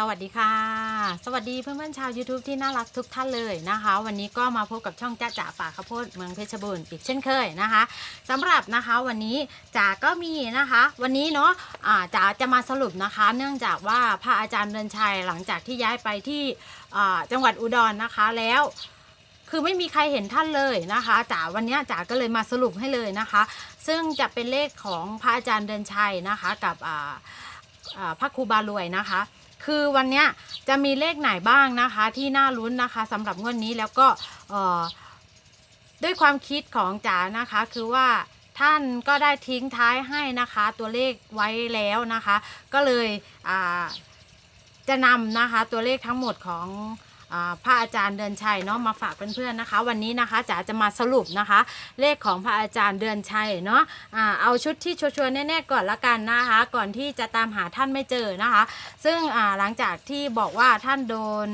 สวัสดีค่ะ สวัสดีเพื่อนๆชาว YouTube ที่น่ารักทุกท่านเลยนะคะ วันนี้ก็มาพบกับช่องจ้าจ๋าป่าข้าวโพดเมืองเพชรบูรณ์อีกเช่นเคยนะคะสำหรับนะคะวันนี้จ๋าก็มีนะคะ วันนี้เนาะอ่าจ๋าจะมาสรุปนะคะ เนื่องจากว่าพระอาจารย์เดินชัยหลังจากที่ย้ายไปที่จังหวัดอุดรนะคะแล้วคือไม่มีใครเห็นท่านเลยนะคะจ๋าวันนี้จ๋าก็เลยมาสรุปให้เลยนะคะ ซึ่งจะเป็นเลขของพระอาจารย์เดินชัยนะคะ กับพระครูบารวยนะคะ คือวันนี้จะมีเลขไหนบ้างนะคะ ที่น่าลุ้นนะคะสำหรับงวดนี้แล้วก็ด้วยความคิดของจ๋านะคะ คือว่าท่านก็ได้ทิ้งท้ายให้นะคะ ตัวเลขไว้แล้วนะคะ ก็เลยจะนำนะคะตัวเลขทั้งหมดของ พระอาจารย์เดือนชัยเนาะมาฝากเพื่อนๆนะคะ วันนี้นะคะจ๋าจะมาสรุปนะคะ เลขของพระอาจารย์เดือนชัยเนาะอ่าเอาชุดที่ชัวร์แน่ๆก่อนละกันนะคะ ก่อนที่จะตามหาท่านไม่เจอนะคะ ซึ่งหลังจากที่บอกว่าท่านโดน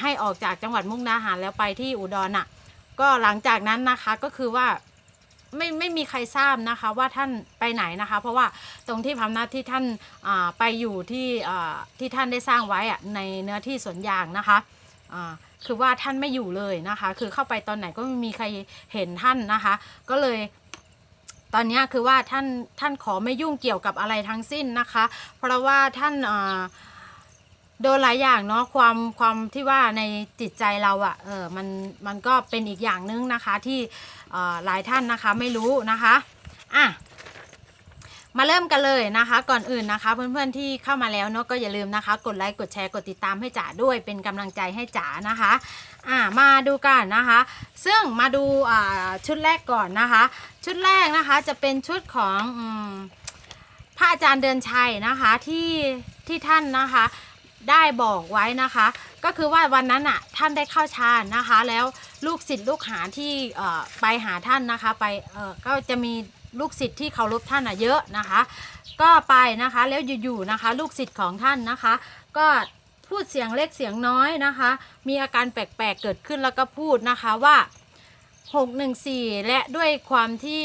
ให้ออกจากจังหวัดมุกดาหารแล้วไปที่อุดรน่ะก็หลังจากนั้นนะคะก็คือว่าไม่ไม่มีใครทราบนะคะว่าท่านไปไหนนะคะ เพราะว่าตรงที่พำนักที่ท่านไปอยู่ที่ที่ท่านได้สร้างไว้อะในเนื้อที่สวนยางนะคะ คือว่าท่านไม่อยู่เลยนะคะ คือเข้าไปตอนไหนก็ไม่มีใครเห็นท่านนะคะ ก็เลยตอนนี้คือว่าท่านท่านขอไม่ยุ่งเกี่ยวกับอะไรทั้งสิ้นนะคะ เพราะว่าท่านโดนหลายอย่างเนาะความความที่ว่าในจิตใจเราอะ่ะเออมันมันก็เป็นอีกอย่างนึงนะคะที่หลายท่านนะคะไม่รู้นะคะอะ มาเริ่มกันเลยนะคะ ก่อนอื่นนะคะ เพื่อนๆที่เข้ามาแล้วเนาะก็อย่าลืมนะคะ กดไลค์กดแชร์กดติดตามให้จ๋าด้วย เป็นกำลังใจให้จ๋านะคะอะมาดูกันนะคะ ซึ่งมาดูอ่าชุดแรกก่อนนะคะ ชุดแรกนะคะจะเป็นชุดของอพระอาจารย์เดินชัยนะคะที่ที่ท่านนะคะได้บอกไว้นะคะ ก็คือว่าวันนั้นอะท่านได้เข้าฌานนะคะ แล้วลูกศิษย์ลูกหาที่ไปหาท่านนะคะ ไปก็จะมี ลูกศิษย์ที่เคารพท่านอะเยอะนะคะ ก็ไปนะคะแล้วอยู่ๆนะคะ ลูกศิษย์ของท่านนะคะ ก็พูดเสียงเล็กเสียงน้อยนะคะ มีอาการแปลกๆเกิดขึ้นแล้วก็พูดนะคะว่า 614 และด้วยความที่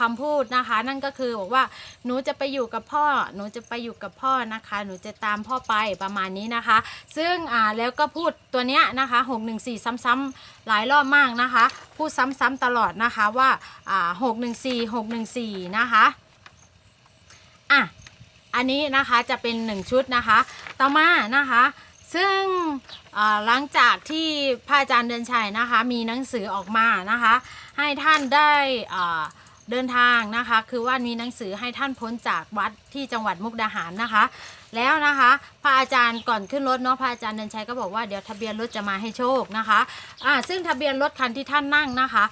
คำพูดนะคะ นั่นก็คือบอกว่าหนูจะไปอยู่กับพ่อ หนูจะไปอยู่กับพ่อนะคะ หนูจะตามพ่อไปประมาณนี้นะคะ ซึ่งแล้วก็พูดตัวเนี้ยนะคะ 614 ซ้ำๆหลายรอบมากนะคะ พูดซ้ำๆตลอดนะคะว่าอ่า614 614 นะคะอะอันนี้นะคะจะเป็น 1 ชุดนะคะ ต่อมานะคะ ซึ่งหลังจากที่พระอาจารย์เดินชัยนะคะมีหนังสือออกมานะคะ ให้ท่านได้เดินทางนะคะ คือว่ามีหนังสือให้ท่านพ้นจากวัดที่จังหวัดมุกดาหารนะคะ แล้วนะคะพระอาจารย์ก่อนขึ้นรถเนาะพระอาจารย์เดินชัยก็บอกว่าเดี๋ยวทะเบียนรถจะมาให้โชคนะคะอ่าซึ่งทะเบียนรถคันที่ท่านนั่งนะคะ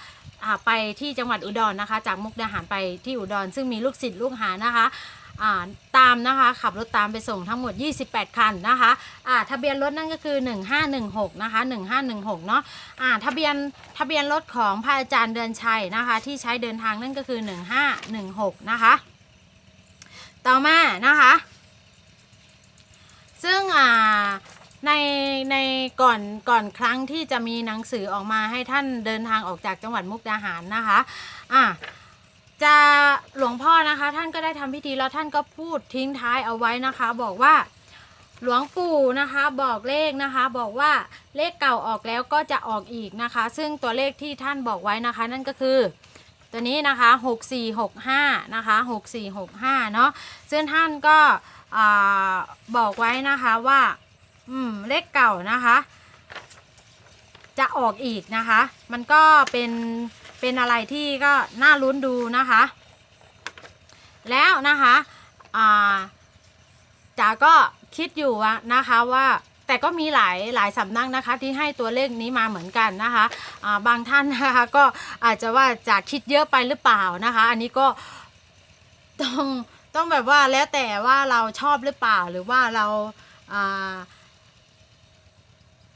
อ่าไปที่จังหวัดอุดรนะคะ จากมุกดาหารไปที่อุดร ซึ่งมีลูกศิษย์ลูกหานะคะ ตามนะคะขับรถตามไปส่งทั้งหมด 28 คันนะคะอ่าทะเบียนรถนั่นก็คือ 1516นะคะ1516เนาะอ่าทะเบียนทะเบียนรถของพระอาจารย์เดือนชัยนะคะ ที่ใช้เดินทางนั่นก็คือ 1516นะคะต่อมานะคะ ซึ่งอ่าในในก่อนก่อนครั้งที่จะมีหนังสือออกมาให้ท่านเดินทางออกจากจังหวัดมุกดาหารนะคะอะ จะหลวงพ่อนะคะ ท่านก็ได้ทำพิธีแล้วท่านก็พูดทิ้งท้ายเอาไว้นะคะ บอกว่าหลวงปู่นะคะบอกเลขนะคะ บอกว่าเลขเก่าออกแล้วก็จะออกอีกนะคะ ซึ่งตัวเลขที่ท่านบอกไว้นะคะ นั่นก็คือตัวนี้นะคะ 6465 นะคะ 6465 เนาะซึ่งท่านก็อบอกไว้นะคะว่าอืมเลขเก่านะคะ จะออกอีกนะคะ มันก็เป็น เป็นอะไรที่ก็น่าลุ้นดูนะคะ แล้วนะคะจ๋าก็คิดอยู่นะคะว่าแต่ก็มีหลายหลายสำนักนะคะที่ให้ตัวเลขนี้มาเหมือนกันนะคะอ่าบางท่านนะคะก็อาจจะว่าจะคิดเยอะไปหรือเปล่านะคะ อันนี้ก็ต้องต้องแบบว่าแล้วแต่ว่าเราชอบหรือเปล่าหรือว่าเราา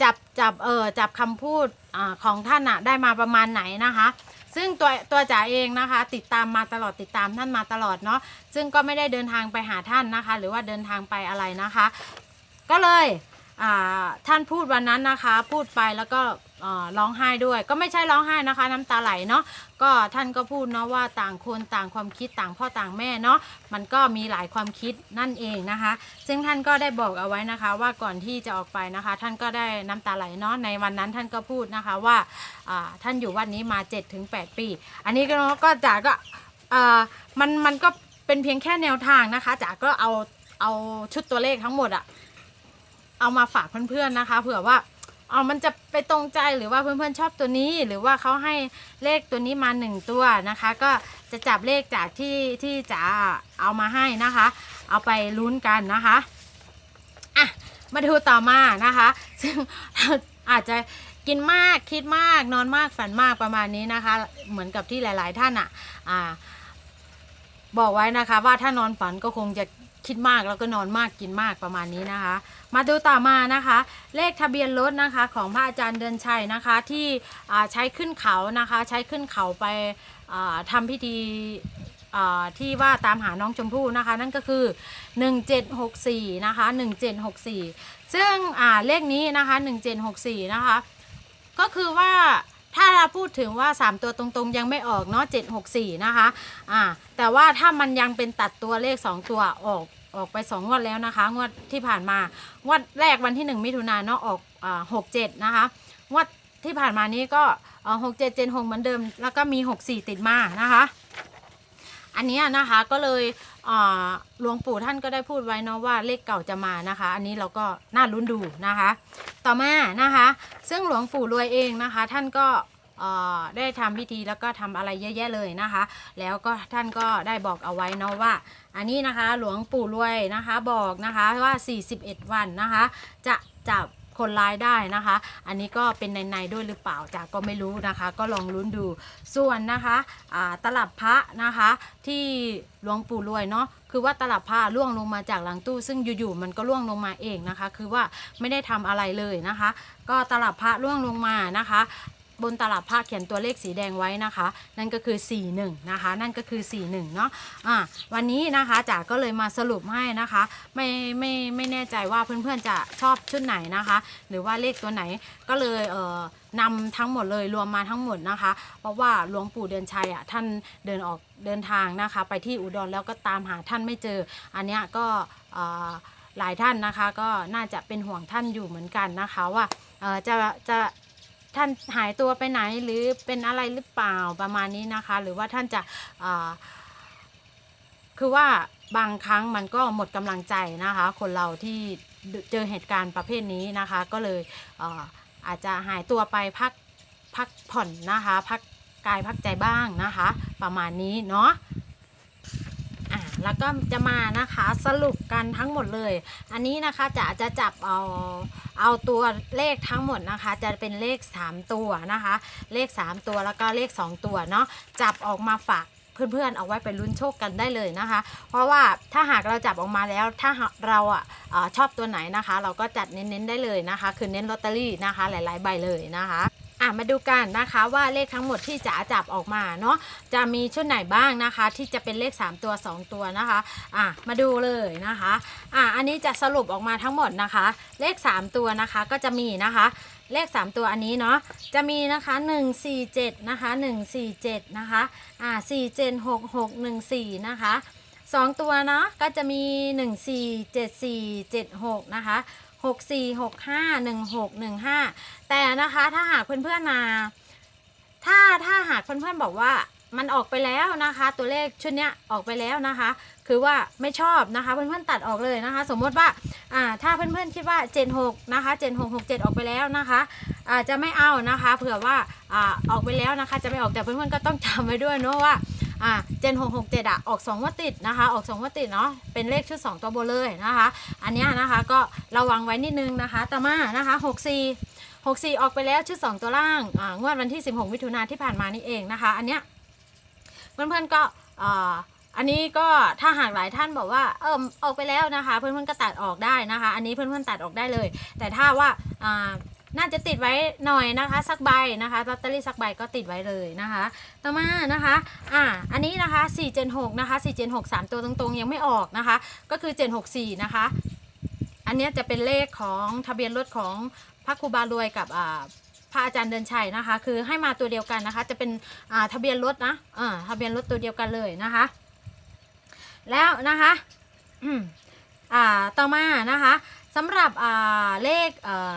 จับจับเออจับคำพูดอของท่านอะได้มาประมาณไหนนะคะ ซึ่งตัวตัวจ๋าเองนะคะ ติดตามมาตลอดติดตามท่านมาตลอดเนาะซึ่งก็ไม่ได้เดินทางไปหาท่านนะคะ หรือว่าเดินทางไปอะไรนะคะ ก็เลย อ่าท่านพูดวันนั้นนะคะ พูดไปแล้วก็ร้องไห้ด้วย ก็ไม่ใช่ร้องไห้นะคะ น้ำตาไหลเนาะก็ท่านก็พูดเนาะว่าต่างคนต่างความคิดต่างพ่อต่างแม่เนาะมันก็มีหลายความคิดนั่นเองนะคะ ซึ่งท่านก็ได้บอกเอาไว้นะคะ ว่าก่อนที่จะออกไปนะคะ ท่านก็ได้น้ำตาไหลเนาะในวันนั้นท่านก็พูดนะคะว่าท่านอยู่วัดนี้มา 7-8 ปี อันนี้ก็ก็จ๋าก็มันมันก็เป็นเพียงแค่แนวทางนะคะจ๋าก็เอาเอาชุดตัวเลขทั้งหมดอะ เอามาฝากเพื่อนๆนะคะ เผื่อว่าเอามันจะไปตรงใจหรือว่าเพื่อนๆชอบตัวนี้ หรือว่าเขาให้เลขตัวนี้มาหนึ่งตัวนะคะ ก็จะจับเลขจากที่ที่จ๋าเอามาให้นะคะ เอาไปลุ้นกันนะคะอะมาดูต่อมานะคะ ซึ่งอาจจะกินมากคิดมากนอนมากฝันมากประมาณนี้นะคะ เหมือนกับที่หลาย ๆ ท่านอะอ่าบอกไว้นะคะว่าถ้านอนฝันก็คงจะ คิดมากแล้วก็นอนมากกินมากประมาณนี้นะคะ มาดูต่อมานะคะ เลขทะเบียนรถนะคะของพระอาจารย์เดือนชัยนะคะ ที่ใช้ขึ้นเขานะคะ ใช้ขึ้นเขาไปอ่าทำพิธีที่ว่าตามหาน้องชมพู่นะคะ นั่นก็คือ 1764นะคะ1764 ซึ่งอ่าเลขนี้นะคะ1764นะคะก็คือว่าถ้าเราพูดถึงว่า 3 ตัวตรงๆ ยังไม่ออกเนาะ764 นะคะอ่าแต่ว่าถ้ามันยังเป็นตัดตัวเลข 2 ตัวออก ออกไป2งวดแล้วนะคะ งวดที่ผ่านมางวดแรกวันที่ 1 มิถุนายนเนาะออกอ่า67นะคะงวดที่ผ่านมานี้ก็หกเอ่อ67 76เหมือนเดิม แล้วก็มี64ติดมานะคะ อันนี้นะคะก็เลยหลวงปู่ท่านก็ได้พูดไว้เนาะว่าเลขเก่าจะมานะคะ อันนี้เราก็น่าลุ้นดูนะคะ ต่อมานะคะ ซึ่งหลวงปู่รวยเองนะคะ ท่านก็ ได้ทำพิธีแล้วก็ทำอะไรเยอะแยะเลยนะคะ แล้วก็ท่านก็ได้บอกเอาไว้เนาะว่า อันนี้นะคะหลวงปู่รวยนะคะบอกนะคะว่า 41 วันนะคะ จะจับคนร้ายได้นะคะ อันนี้ก็เป็นในในๆด้วยหรือเปล่าจากก็ไม่รู้นะคะ ก็ลองลุ้นดูส่วนนะคะตลับพระนะคะที่หลวงปู่รวยเนาะคือว่าตลับพระล่วงลงมาจากหลังตู้ ซึ่งอยู่ๆมันก็ล่วงลงมาเองนะคะ คือว่าไม่ได้ทำอะไรเลยนะคะ ก็ตลับพระล่วงลงมานะคะ บนตลับผ้าเขียนตัวเลขสีแดงไว้นะคะ นั่นก็คือ 41 นะคะ นั่นก็คือ 41 เนาะอะวันนี้นะคะจ๋าก็เลยมาสรุปให้นะคะ ไม่ไม่ไม่แน่ใจว่าเพื่อนๆจะชอบชุดไหนนะคะ หรือว่าเลขตัวไหนก็เลยเอ่อนำทั้งหมดเลยรวมมาทั้งหมดนะคะ เพราะว่าหลวงปู่เดือนชัยอะท่านเดินออกเดินทางนะคะ ไปที่อุดรแล้วก็ตามหาท่านไม่เจอ อันเนี้ยก็เอ่อหลายท่านนะคะก็น่าจะเป็นห่วงท่านอยู่เหมือนกันนะคะว่าเอ่อจะจะ ท่านหายตัวไปไหนหรือเป็นอะไรหรือเปล่าประมาณนี้นะคะ หรือว่าท่านจะคือว่าบางครั้งมันก็หมดกำลังใจนะคะ คนเราที่เจอเหตุการณ์ประเภทนี้นะคะ ก็เลยเออาจจะหายตัวไปพักพักผ่อนนะคะ พักกายพักใจบ้างนะคะ ประมาณนี้เนาะ แล้วก็จะมานะคะสรุปกันทั้งหมดเลย อันนี้นะคะจะจะจับเอาเอาตัวเลขทั้งหมดนะคะ จะเป็นเลข 3 ตัวนะคะ เลข 3 ตัวแล้วก็เลข 2 ตัวเนาะจับออกมาฝากเพื่อนๆเอาไว้ไปลุ้นโชคกันได้เลยนะคะ เพราะว่าถ้าหากเราจับออกมาแล้วถ้าเราอะเอ่อชอบตัวไหนนะคะ เราก็จัดเน้นๆได้เลยนะคะ คือเน้นลอตเตอรี่นะคะ หลายๆใบเลยนะคะ อะมาดูกันนะคะว่าเลขทั้งหมดที่จ๋าจับออกมาเนาะจะมีชุดไหนบ้างนะคะ ที่จะเป็นเลข 3 ตัว 2 ตัวนะคะอะมาดูเลยนะคะอะอันนี้จะสรุปออกมาทั้งหมดนะคะ เลข 3 ตัวนะคะก็จะมีนะคะเลข 3 ตัวอันนี้เนาะจะมีนะคะ 147 นะคะ 147 นะคะอ่า4 7 6 6 1 4 นะคะ 2 ตัวเนาะก็จะมี 1 4 7 4 7 6 นะคะ 6 4 6 5 1 6 1 5 แต่นะคะถ้าหากเพื่อนๆมา ถ้าถ้าหากเพื่อนๆบอกว่ามันออกไปแล้วนะคะ ตัวเลขชุดเนี้ยออกไปแล้วนะคะ คือว่าไม่ชอบนะคะ เพื่อนๆตัดออกเลยนะคะ สมมติว่าอ่าถ้าเพื่อนๆคิดว่า76นหกนะคะ7667ออกไปแล้วนะคะอาจจะไม่เอานะคะ เผื่อว่าอ่าออกไปแล้วนะคะ จะไม่ออกแต่เพื่อนๆก็ต้องจำไว้ด้วยเนอะว่า อ่าเจนหกหกเจ็ดอะออก2งวัติดนะคะ ออก2งวัติดเนาะเป็นเลขชุด2ตัวโบนเลยนะคะ อันนี้นะคะก็ระวังไว้นิดนึงนะคะต่อมานะคะ64 64ออกไปแล้วชุด2ตัวล่างอ่างวดวันที่16มิถุนาที่ผ่านมานี่เองนะคะ อันเนี้ยเพื่อนๆก็อ่าอันนี้ก็ถ้าหากหลายท่านบอกว่าเออออกไปแล้วนะคะ เพื่อนๆก็ตัดออกได้นะคะ อันนี้เพื่อนๆตัดออกได้เลย แต่ถ้าว่าอ่า น่าจะติดไว้หน่อยนะคะสักใบนะคะลอตเตอรี่สักใบก็ติดไว้เลยนะคะ ต่อมานะคะอ่าอันนี้นะคะ4 7 6นะคะ4 7 6 3 ตัวตรงๆ ยังไม่ออกนะคะ ก็คือ764นะคะ อันนี้จะเป็นเลขของทะเบียนรถของพระครูบารวยกับอ่าพระอาจารย์เดินชัยนะคะ คือให้มาตัวเดียวกันนะคะ จะเป็นอ่าทะเบียนรถนะอ่าทะเบียนรถตัวเดียวกันเลยนะคะ แล้วนะคะอืมอ่าต่อมานะคะสำหรับอ่าเลขเอ่อ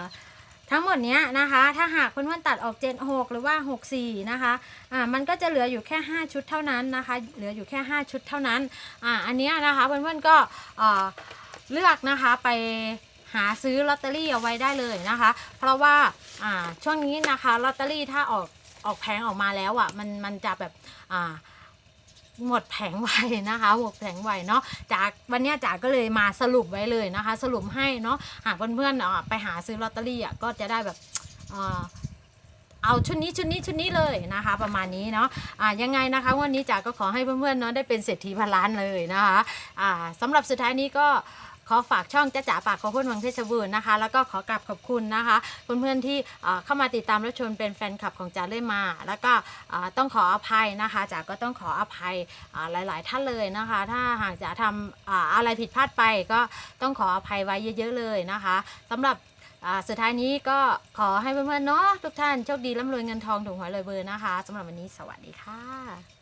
ทั้งหมดเนี้ยนะคะ ถ้าหากเพื่อนๆตัดออก76หรือว่า 64 นะคะอ่ามันก็จะเหลืออยู่แค่ 5 ชุดเท่านั้นนะคะ เหลืออยู่แค่ 5 ชุดเท่านั้นอ่าอันเนี้ยนะคะเพื่อนๆก็อ่าเลือกนะคะไปหาซื้อลอตเตอรี่เอาไว้ได้เลยนะคะ เพราะว่าอ่าช่วงนี้นะคะลอตเตอรี่ถ้าออกออกแผงออกมาแล้วอะมันมันจะแบบอ่า หมดแผงไวนะคะหมดแผงไวเนาะจากวันนี้จ๋าก็เลยมาสรุปไว้เลยนะคะ สรุปให้เนาะหากเพื่อนๆอะไปหาซื้อลอตเตอรี่อะก็จะได้แบบเอาชุดนี้ชุดนี้ชุดนี้เลยนะคะ ประมาณนี้เนาะะยังไงนะคะวันนี้จ๋าก็ขอให้เพื่อนๆเนาะได้เป็นเศรษฐีพันล้านเลยนะคะะสำหรับสุดท้ายนี้ก็ ขอฝากช่องจ้าจ๋าปากขอพูดเมืองเพชรบูรณ์นะคะ แล้วก็ขอกราบขอบคุณนะคะเพื่อนๆที่เข้ามาติดตามรับชมเป็นแฟนคลับของจ๋าเรื่อยมา แล้วก็ต้องขออภัยนะคะจ๋าก็ต้องขออภัยหลาย ๆ ท่านเลยนะคะ ถ้าหากจะทำอะไรผิดพลาดไปก็ต้องขออภัยไว้เยอะ ๆ เลยนะคะสำหรับสุดท้ายนี้ก็ขอให้เพื่อนๆเนาะทุกท่านโชคดีร่ำรวยเงินทองถูกหวยรวยเบอร์นะคะสำหรับวันนี้สวัสดีค่ะ